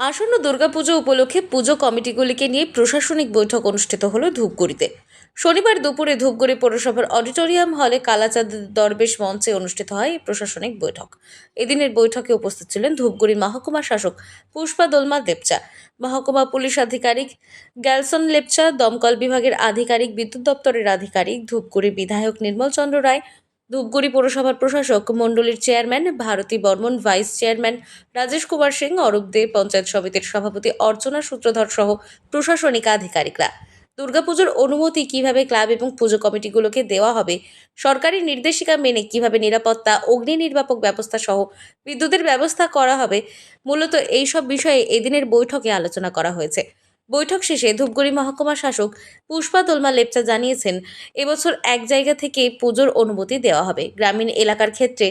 আসন্ন দুর্গাপুজো উপলক্ষে পুজো কমিটিগুলিকে নিয়ে প্রশাসনিক বৈঠক অনুষ্ঠিত হলো ধূপগুড়িতে। শনিবার দুপুরে ধূপগুড়ি পৌরসভার অডিটোরিয়াম হলে কালাচাঁদ দরবেশ মঞ্চে অনুষ্ঠিত হয় এই প্রশাসনিক বৈঠক। এদিনের বৈঠকে উপস্থিত ছিলেন ধূপগুড়ির মহকুমা শাসক পুষ্পা দোলমা লেপচা মহকুমা পুলিশ আধিকারিক গ্যালসন লেপচা, দমকল বিভাগের আধিকারিক, বিদ্যুৎ দপ্তরের আধিকারিক ধূপগুড়ি বিধায়ক নির্মল চন্দ্র রায় ধূপগুড়ি পৌরসভার প্রশাসক মণ্ডলীর chairman Bharati Barman, vice chairman Rajesh Kumar Singh, Arup De, panchayat সমিতির সভাপতি অর্চনা সূত্রধর সহ প্রশাসনিক আধিকারিকরা। দুর্গাপুজোর অনুমতি কীভাবে ক্লাব এবং পুজো কমিটিগুলোকে দেওয়া হবে, সরকারি নির্দেশিকা মেনে কীভাবে নিরাপত্তা, অগ্নি নির্বাপক ব্যবস্থা সহ বিদ্যুতের ব্যবস্থা করা হবে, মূলত এই সব বিষয়ে এদিনের বৈঠকে আলোচনা করা হয়েছে। বৈঠক শেষে ধূপগুড়ি মহকুমা শাসক পুষ্পা দোলমা লেপচা জানিয়েছেন, এবছর এক জায়গা থেকে পুজোর অনুমতি দেওয়া হবে। গ্রামীণ এলাকার ক্ষেত্রে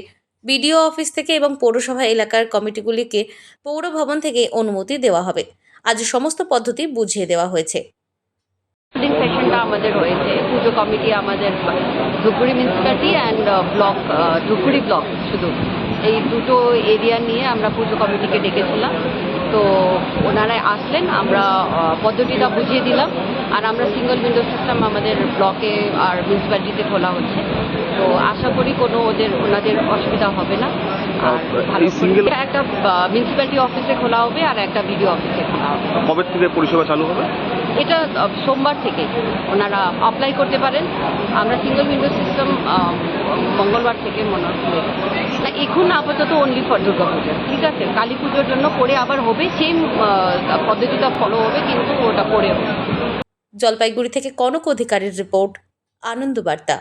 বিডিও অফিস থেকে এবং পৌরসভা এলাকার কমিটিগুলিকে পৌর ভবন থেকে অনুমতি দেওয়া হবে। আজ সমস্ত পদ্ধতি বুঝিয়ে দেওয়া হয়েছে। আমাদের হয়েছে। পুজো কমিটি আমাদের Dhupguri municipality and block Dhupguri block শুধু। এই দুটো এরিয়া নিয়ে আমরা পুজো কমিটিকে ডেকেছিলাম। তো ওনারা আসলেন আমরা পদ্ধতিটা বুঝিয়ে দিলাম। আর আমরা সিঙ্গল উইন্ডো সিস্টেম আমাদের ব্লকে আর মিউনিসিপ্যালিটিতে খোলা হচ্ছে। তো আশা করি কোনো ওদের ওনাদের অসুবিধা হবে না। আর একটা মিউনিসিপ্যালিটি অফিসে খোলা হবে আর একটা বিডিও অফিসে খোলা হবে। কবে থেকে পরিষেবা চালু হবে? এটা সোমবার থেকে ওনারা অ্যাপ্লাই করতে পারেন। আমরা সিঙ্গল উইন্ডো সিস্টেম মঙ্গলবার থেকে মনে না, এখন আপাতত অনলি ফর দুর্গা পুজো ঠিক আছে কালী পুজোর জন্য করে আবার হবে সেম পদ্ধতিটা ফলো হবে কিন্তু ওটা করে হবে জলপাইগুড়ি থেকে কনক অধিকারীর রিপোর্ট আনন্দবার্তা।